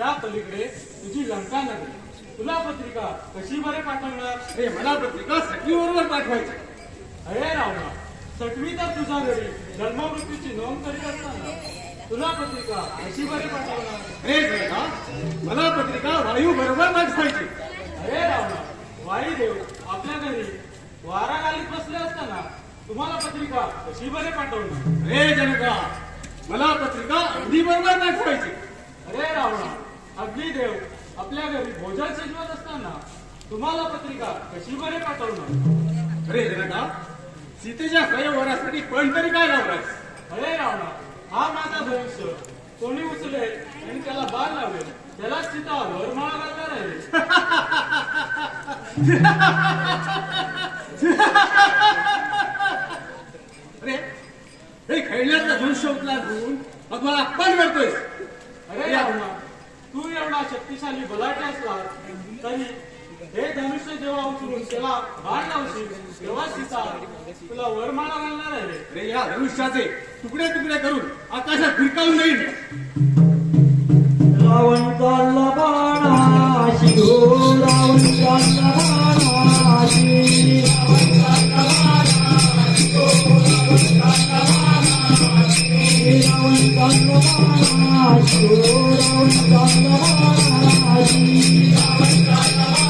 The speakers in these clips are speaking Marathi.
त्या पलीकडे तुझी लंका नगरी. तुला पत्रिका कशी बरे पाठवणार? हे मला पत्रिका सखी पाठवायची. अरे रावणा सटवी तर तुझा घरी. जन्ममृत्यूची नोंद करीत असताना तुला पत्रिका कशी बरे पाठवणार? हे जरा मला पत्रिका वायू बरोबर पाठवायची. अरे रावणा वायुदेव आपल्या घरी वारा घालीत बसले असताना तुम्हाला पत्रिका कशी बरे पाठवणार? रे जनका मला पत्रिका अगदी बरोबर पाठवायची. अग्निदेव आपल्या घरी भोजन शिजवत असताना तुम्हाला पत्रिका कशी बरे पाठवणार? अरे जनका सीतेच्या स्वयंवरासाठी पण तरी काय लावणार अरे रावणा हा माझा भविष्य. कोणी उचलेल आणि त्याला बाण लावेल त्याला सीता वरमाळा घालणार अरे हे खेळण्याचा धनुष्य उचला घेऊन मग मला आपण करतोय अरे रावणा तू एवढा शक्तिशाली बलाढ्य असला तरी हे धनुष्य जेव्हा उचलून त्याला बाण लावशील तेव्हा सीता तुला वरमाळा घालणार आहे अरे या धनुष्याचे तुकडे तुकडे करून आकाशात फिरकावून रावण चालला बाणाशी हो बाणाशी. रावण चालला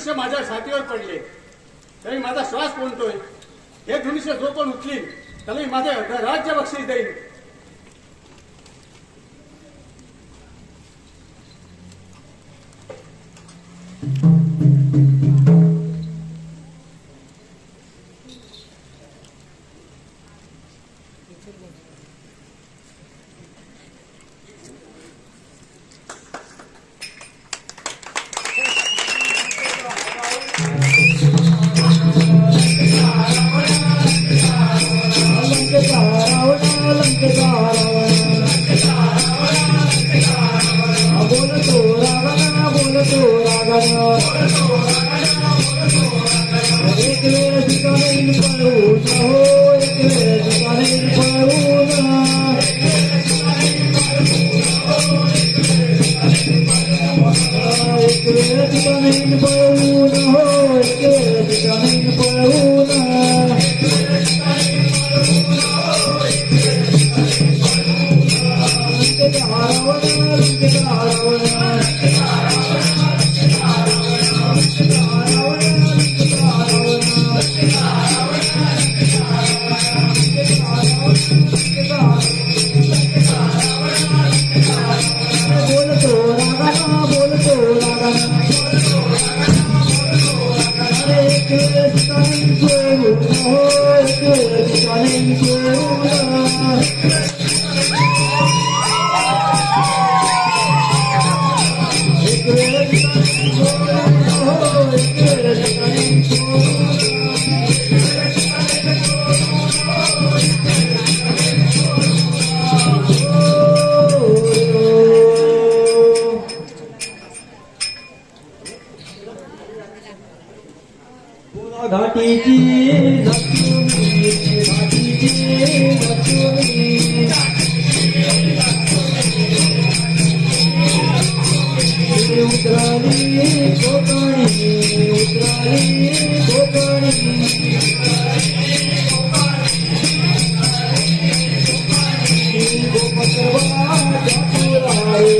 धनुष्य माझ्या छातीवर पडले. तरी माझा श्वास कोणतोय? हे धनुष्य जो पण उचलीन त्याला मी माझे राज्य बक्षीस देईन. लंकेचा एक वेळ ठिकाणी पळून हो एक वेळ ठिकाणी पळून बोलतो रागाना बोलतो रागाना एक ઘટીજી લક્ષ્મી ઘટીજી લક્ષ્મી ઉતરાલી કોકણી ઉતરાલી